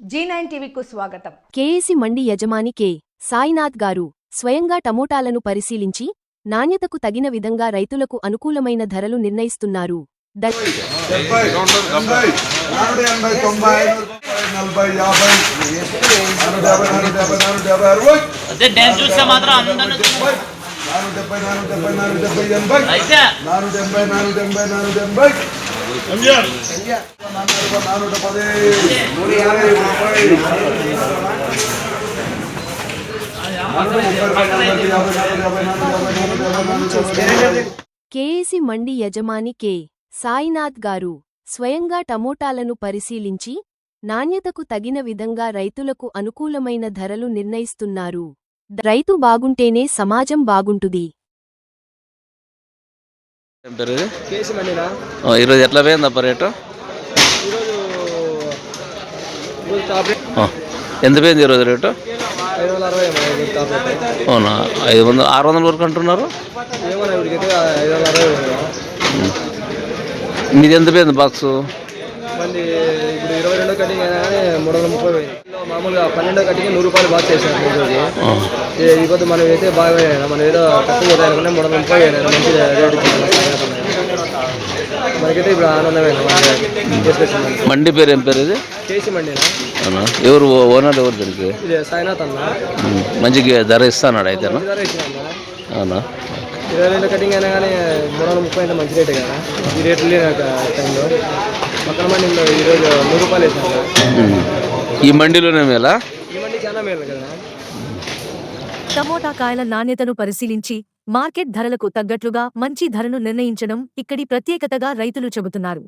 G nine టీవీకు స్వాగతం. కేఏసి మండి యజమాని K. Sainath గారు స్వయంగా టమోటాలను పరిశీలించి నాణ్యతకు తగిన విధంగా రైతులకు అనుకూలమైన ధరలు నిర్ణయిస్తున్నారు. నాలుగు డెబ్బై నాలుగు డెబ్బై నాలుగు డెబ్బై ఎనభై. నాలుగు డెబ్బై నాలుగు డెబ్బై నాలుగు డెబ్బై నాలుగు కేఏసి మండి యజమాని కె. సాయినాథ్ గారు స్వయంగా టమోటాలను పరిశీలించి నాణ్యతకు తగిన విధంగా రైతులకు అనుకూలమైన ధరలు నిర్ణయిస్తున్నారు. రైతు బాగుంటేనే సమాజం బాగుంటుంది. ఏం పేరు ఈరోజు ఎట్లా ఈరోజు టాప్ రేట్ ఎంత పోయింది ఈరోజు రేటు? అవునా? ఐదు వందలు ఆరు వందల వరకు అంటున్నారు. మీది ఎంత పోయింది బాక్సు? పోయింది. మామూలుగా పన్నెండో కటింగ్ నూరు రూపాయలు బాగా ఓ, ఈ పొద్దు మనం అయితే బాగా మనం ఏదో తక్కువ పోతాయి మూడు వందల ముప్పై మంచి రేట్ మనకైతే ఇప్పుడు ఆనందమైన మండి. పేరు ఏం పేరు ఇది? కేసీ మండినా అవునా? ఎవరు ఓనర్ ఎవరు దీనికి? సాయినాథ్ అన్న. మంచిగా ధర ఇస్తానాడు అయితేనా ధర ఇచ్చిన అవునా? ఇరవై రెండు కటింగ్ అయినా కానీ మూడు వందల ముప్పై అంటే మంచి రేటే కదా. ఈ రేట్లు టైంలో. పక్కన మండీలో ఈరోజు నూరు రూపాయలు వేసాను. ఈ మండిలోనే మేలా? ఈ మండి చాలా మేలు కదా. టమోటా కాయల నాణ్యతను పరిశీలించి మార్కెట్ ధరలకు తగ్గట్లుగా మంచి ధరను నిర్ణయించడం ఇక్కడి ప్రత్యేకతగా రైతులు చెబుతున్నారు.